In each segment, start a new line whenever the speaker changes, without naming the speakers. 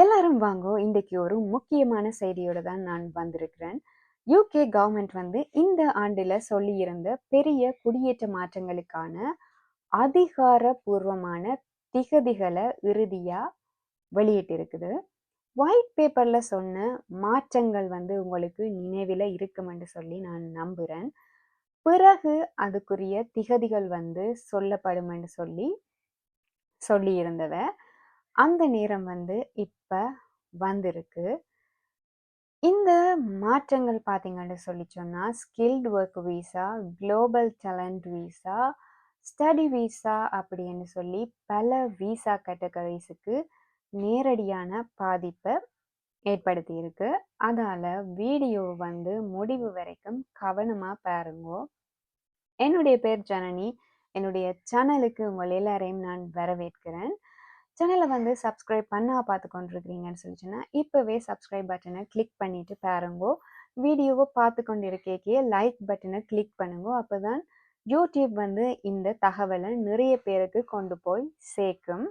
எல்லாரும் வாங்கோ இன்றைக்கு ஒரு முக்கியமான செய்தியோடு தான் நான் வந்திருக்கிறேன். யூகே கவர்மெண்ட் வந்து இந்த ஆண்டில் சொல்லியிருந்த பெரிய குடியேற்ற மாற்றங்களுக்கான அதிகாரபூர்வமான திகதிகளை இறுதியாக வெளியிட்டிருக்குது. ஒயிட் பேப்பரில் சொன்ன மாற்றங்கள் வந்து உங்களுக்கு நினைவில் இருக்குமென்று சொல்லி நான் நம்புகிறேன் பிறகு அதுக்குரிய திகதிகள் வந்து சொல்லப்படும் என்று சொல்லி சொல்லியிருந்தவன் அந்த நேரம் வந்து இப்ப வந்திருக்கு. இந்த மாற்றங்கள் பார்த்தீங்கன்னு சொல்லி சொன்னால் skilled work visa global talent visa study visa அப்படின்னு சொல்லி பல வீசா கேட்டகரிஸுக்கு நேரடியான பாதிப்பை ஏற்படுத்தியிருக்கு அதால் வீடியோ வந்து முடிவு வரைக்கும் கவனமாக பாருங்கோ. என்னுடைய பேர் ஜனனி. என்னுடைய சேனலுக்கு உங்கள் எல்லாரையும் நான் வரவேற்கிறேன். சேனலை வந்து சப்ஸ்கிரைப் பண்ணால் பார்த்து கொண்டிருக்கிறீங்கன்னு சொல்லிச்சுன்னா இப்போவே சப்ஸ்கிரைப் பட்டனை கிளிக் பண்ணிட்டு பாருங்கோ. வீடியோவை பார்த்து கொண்டு இருக்கே லைக் பட்டனை கிளிக் பண்ணுங்க. அப்போதான் யூடியூப் வந்து இந்த தகவலை நிறைய பேருக்கு கொண்டு போய் சேர்க்கும்.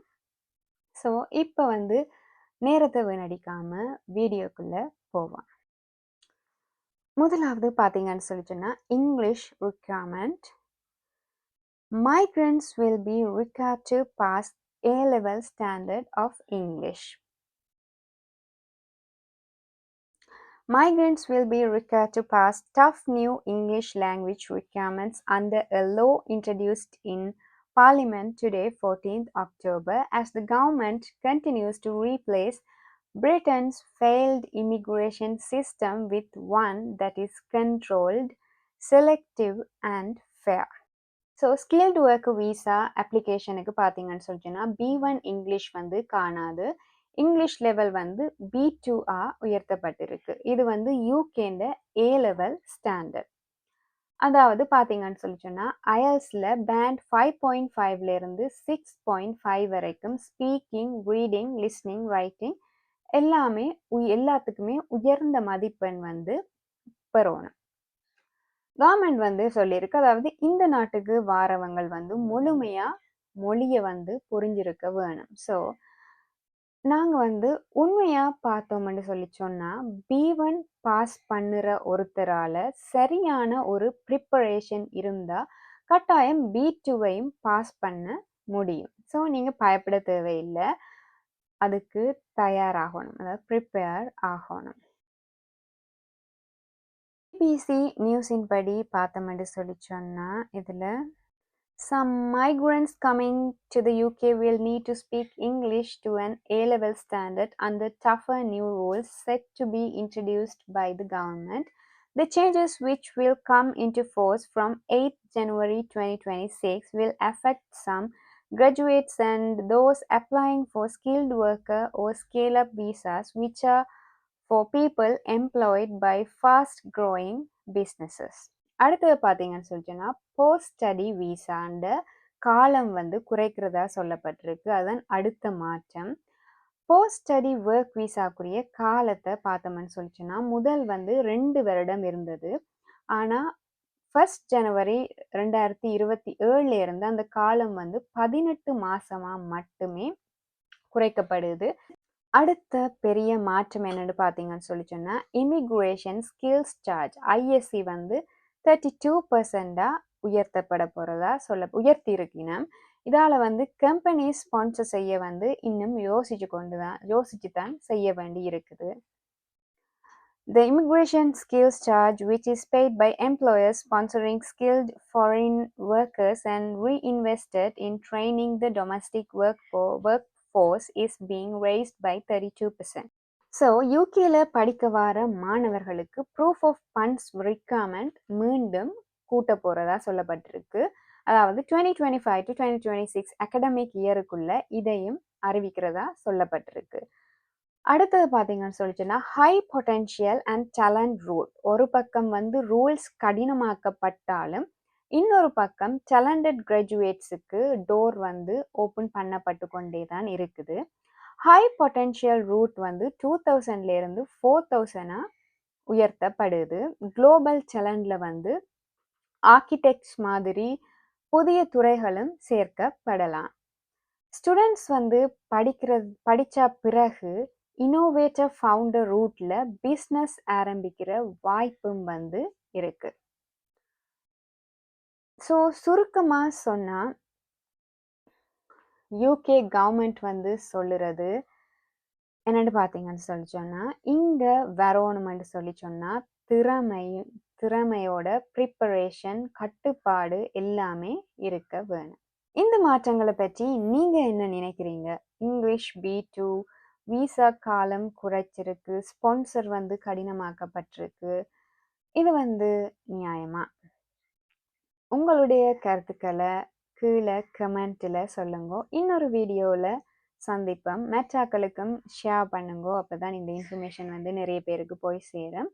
ஸோ இப்போ வந்து நேரத்தை வீணடிக்காமல் வீடியோக்குள்ளே போவோம் முதலாவது பார்த்தீங்கன்னு சொல்லிச்சுன்னா English requirement migrants will be required to pass A level standard of English. Migrants will be required to pass tough new English language requirements under a law introduced in Parliament today, 14th October, as the government continues to replace Britain's failed immigration system with one that is controlled, selective, and fair. So skilled work visa அப்ளிகேஷனுக்கு பார்த்தீங்கன்னு சொல்லிச்சுன்னா B one English வந்து காணாது. English level வந்து B two ஆ உயர்த்தப்பட்டிருக்கு. இது வந்து யூகேண்ட ஏ level standard அதாவது பார்த்தீங்கன்னு சொல்லி சொன்னால் அயல்ஸில் பேண்ட் ஃபைவ் பாயிண்ட் ஃபைவ்லேருந்து சிக்ஸ் பாயிண்ட் ஃபைவ் வரைக்கும் ஸ்பீக்கிங் ரீடிங் லிஸ்னிங் ரைட்டிங் எல்லாமே எல்லாத்துக்குமே உயர்ந்த மதிப்பெண் வந்து பெறணும். கவர்மெண்ட் வந்து சொல்லியிருக்கு. அதாவது இந்த நாட்டுக்கு வாரவங்கள் வந்து முழுமையா மொழியை வந்து புரிஞ்சிருக்க வேணும். ஸோ நாங்கள் வந்து உண்மையா பார்த்தோம்னு சொல்லி சொன்னா பி ஒன் பாஸ் பண்ணுற ஒருத்தரால சரியான ஒரு ப்ரிப்பரேஷன் இருந்தா கட்டாயம் பி டூவையும் பாஸ் பண்ண முடியும். ஸோ நீங்கள் பயப்பட தேவையில்லை. அதுக்கு தயாராகணும். அதாவது ப்ரிப்பேர் ஆகணும். பிபிசி நியூஸின் படி பார்த்தோம்னு சொல்லி சொன்னால் இதில் Some migrants coming to the UK will need to speak English to an A level standard under tougher new rules set to be introduced by the government. The changes, which will come into force from 8 January 2026, will affect some graduates and those applying for skilled worker or scale up visas, which are for people employed by fast growing businesses. அடுத்தது பார்த்தீங்கன்னு சொல்லிச்சுன்னா post study வீசாண்ட காலம் வந்து குறைக்கிறதா சொல்லப்பட்டிருக்கு. அதன் அடுத்த மாற்றம். Post study work வீசாக்குரிய காலத்தை பார்த்தோம்னு சொல்லிச்சுன்னா முதல் வந்து ரெண்டு வருடம் இருந்தது. ஆனால் ஃபர்ஸ்ட் ஜனவரி ரெண்டாயிரத்தி இருபத்தி ஏழுல இருந்து அந்த காலம் வந்து பதினெட்டு மாசமா மட்டுமே குறைக்கப்படுது. அடுத்த பெரிய மாற்றம் என்னென்னு பார்த்தீங்கன்னு சொல்லி சொன்னால் இமிக்ரேஷன் ஸ்கில்ஸ் சார்ஜ் ஐஎஸ்சி வந்து தேர்ட்டி டூ பர்சண்டாக உயர்த்தப்பட போகிறதா சொல்ல உயர்த்தி இருக்கினோம் இதால் வந்து கம்பெனி ஸ்பான்சர் செய்ய வந்து இன்னும் யோசிச்சு கொண்டு தான் யோசிச்சு தான் செய்ய வேண்டி இருக்குது. The immigration skills charge, which is paid by employers sponsoring skilled foreign workers and reinvested in training the domestic ஃபோ workforce, force is being raised by thirty two percent so யூகேல படிக்க வர மாணவர்களுக்கு ப்ரூஃப் ஆஃப் ஃபண்ட்ஸ் ரிக்வயர்மெண்ட் மீண்டும் கூட்ட போகிறதா சொல்லப்பட்டிருக்கு. அதாவது twenty twenty five to twenty twenty six academic இயருக்குள்ள இதையும் அறிவிக்கிறதா சொல்லப்பட்டிருக்கு. அடுத்தது பார்த்தீங்கன்னு சொல்லிச்சுன்னா high potential and talent rule ஒரு பக்கம் வந்து ரூல்ஸ் கடினமாக்கப்பட்டாலும் இன்னொரு பக்கம் டேலண்டட் கிராஜுவேட்ஸுக்கு டோர் வந்து ஓப்பன் பண்ணப்பட்டு கொண்டே தான் இருக்குது. ஹை பொட்டென்ஷியல் ரூட் வந்து டூ தௌசண்ட்லேருந்து ஃபோர் தௌசண்டாக உயர்த்தப்படுது. குளோபல் சேலண்டில் வந்து ஆர்கிடெக்ட்ஸ் மாதிரி புதிய துறைகளும் சேர்க்கப்படலாம். ஸ்டூடெண்ட்ஸ் வந்து படிக்கிற படித்த பிறகு இன்னோவேட்டர் ஃபவுண்டர் ரூட்டில் பிஸ்னஸ் ஆரம்பிக்கிற வாய்ப்பும் வந்து இருக்குது ஸோ சுருக்கமாக சொன்னால் யூகே கவர்மெண்ட் வந்து சொல்லுறது என்னென்னு பார்த்தீங்கன்னு சொல்லி சொன்னால் இங்கே வரணுமென்று சொல்லி சொன்னால் திறமை திறமையோட ப்ரிப்பரேஷன் கட்டுப்பாடு எல்லாமே இருக்க வேணும். இந்த மாற்றங்களை பற்றி நீங்கள் என்ன நினைக்கிறீங்க? இங்கிலீஷ் பி டூ விசா காலம் குறைச்சிருக்கு ஸ்பான்சர் வந்து கடினமாக்கப்பட்டிருக்கு இது வந்து நியாயமா? உங்களுடைய கருத்துக்களை கீழே கமெண்ட்டில் சொல்லுங்க. இன்னொரு வீடியோவில் சந்திப்போம். மெட்டாக்களுக்கும் ஷேர் பண்ணுங்க. அப்போ தான் இந்த இன்ஃபர்மேஷன் வந்து நிறைய பேருக்கு போய் சேரும்.